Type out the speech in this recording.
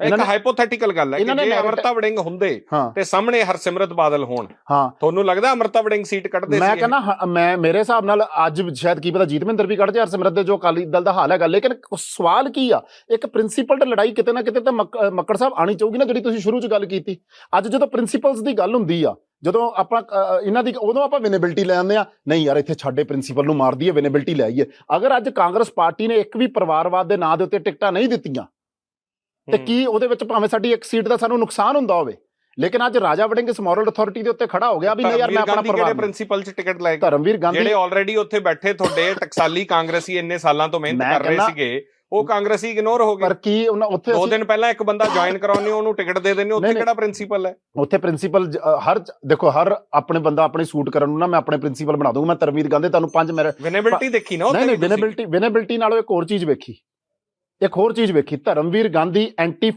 ਇੱਕ ਹਾਈਪੋਥੈਟੀਕਲ ਗੱਲ ਹੈ ਕਿ ਜੇ ਅਮਰਤਾ ਵੜਿੰਗ ਹੁੰਦੇ ਹਾਂ। ਤੇ ਸਾਹਮਣੇ ਹਰਸਿਮਰਤ ਬਾਦਲ ਹੋਣ। ਹਾਂ। ਤੁਹਾਨੂੰ ਲੱਗਦਾ ਅਮਰਤਾ ਵੜਿੰਗ ਸੀਟ ਕੱਢਦੇ ਮੈਂ ਸੀ ਕਹਿੰਦਾ ਹਾਂ, ਮੈਂ ਮੇਰੇ ਹਿਸਾਬ ਨਾਲ ਅੱਜ ਸ਼ਾਇਦ ਕੀ ਪਤਾ ਜੀਤਮਿੰਦਰ ਵੀ ਕੱਢ ਜਾ ਹਰਸਿਮਰਤ ਦੇ ਜੋ ਅਕਾਲੀ ਦਲ ਦਾ ਹਾਲ ਹੈਗਾ। ਲੇਕਿਨ ਸਵਾਲ ਕੀ ਆ? ਇੱਕ ਪ੍ਰਿੰਸੀਪਲ ਲੜਾਈ ਕਿਤੇ ਨਾ ਕਿਤੇ ਤਾਂ ਮੱਕੜ ਸਾਹਿਬ ਆਣੀ ਚਾਹੂਗੀ ਨਾ ਜਿਹੜੀ ਤੁਸੀਂ ਸ਼ੁਰੂ ਚ ਗੱਲ ਕੀਤੀ। ਅੱਜ ਜਦੋਂ ਪ੍ਰਿੰਸੀਪਲਸ ਦੀ ਗੱਲ ਹੁੰਦੀ ਆ ਜਦੋਂ ਆਪਾਂ ਇਹਨਾਂ ਦੀ ਉਦੋਂ ਆਪਾਂ ਵਿਨੇਬਿਲਟੀ ਲੈ ਆਉਂਦੇ ਆ ਨਹੀਂ ਯਾਰ ਇੱਥੇ ਛਾੜੇ ਪ੍ਰਿੰਸੀਪਲ ਨੂੰ ਮਾਰ ਦਈਏ ਵਿਨੇਬਿਲਟੀ ਲੈ ਆਈਏ। ਅਗਰ ਅੱਜ ਕਾਂਗਰਸ ਪਾਰਟੀ ਨੇ ਇੱਕ ਵੀ ਪਰਿਵਾਰਵਾਦ ਦੇ ਨਾਂ ਦੇ ਉੱਤੇ ਟਿਕਟਾਂ ਨਹੀਂ ਦਿੱਤੀਆਂ ਤੇ। ਕੀ ਉਹਦੇ ਵਿੱਚ ਭਾਵੇਂ ਸਾਡੀ ਇੱਕ ਸੀਟ ਦਾ ਸਾਨੂੰ ਨੁਕਸਾਨ ਹੁੰਦਾ ਹੋਵੇ ਲੇਕਿਨ ਅੱਜ ਰਾਜਾ ਵੜਿੰਗ ਇਸ ਮੋਰਲ ਅਥਾਰਟੀ ਦੇ ਉੱਤੇ ਖੜਾ ਹੋ ਗਿਆ ਵੀ ਨਹੀਂ ਯਾਰ ਮੈਂ ਆਪਣਾ ਪਰਿਵਾਰ ਕਿਹੜੇ। ਪ੍ਰਿੰਸੀਪਲ ਚ ਟਿਕਟ ਲੈ ਧਰਮਵੀਰ ਗਾਂਧੀ ਜਿਹੜੇ ਆਲਰੇਡੀ ਉੱਥੇ ਬੈਠੇ ਤੁਹਾਡੇ ਟਕਸਾਲੀ ਕਾਂਗਰਸੀ ਇੰਨੇ ਸਾਲਾਂ ਤੋਂ ਮਿਹਨਤ ਕਰ ਰਹੇ ਸੀਗੇ ਉਹ ਕਾਂਗਰਸੀ ਇਗਨੋਰ ਹੋ ਪਰ ਗਏ ਕੀ ਉਹਨਾਂ ਉੱਥੇ ਦੋ ਦਿਨ ਪਹਿਲਾਂ ਇੱਕ ਬੰਦਾ ਜੁਆਇਨ ਕਰਾਉਣੇ ਉਹਨੂੰ ਟਿਕਟ ਦੇ ਦਿੰਦੇ ਉੱਥੇ। ਕਿਹੜਾ ਪ੍ਰਿੰਸੀਪਲ ਹੈ ਉੱਥੇ ਪ੍ਰਿੰਸੀਪਲ ਹਰ ਦੇਖੋ ਹਰ ਆਪਣੇ ਬੰਦਾ ਆਪਣੇ ਸੂਟ ਕਰਨ ਨੂੰ ਨਾ ਮੈਂ ਆਪਣੇ ਪ੍ਰਿੰਸੀਪਲ ਬਣਾ ਦੂੰਗਾ ਮੈਂ ਧਰਮਵੀਰ ਗਾਂਧੀ ਤੁਹਾਨੂੰ ਪੰਜ ਮੇਰੇ ਵਿਨੇਬਿਲਟੀ ਦੇਖੀ ਨਾ ਉੱਥੇ ਨਹੀਂ। ਵਿਨੇਬਿਲਟੀ ਵਿਨੇਬਿਲਟੀ ਨਾਲੋਂ ਇੱਕ ਹੋਰ ਚੀਜ਼ ਵੇਖੀ ਇੱਕ ਹੋਰ ਚੀਜ਼ ਵੇਖੀ ਧਰਮਵੀਰ ਗਾਂਧੀ ਐਂਟੀ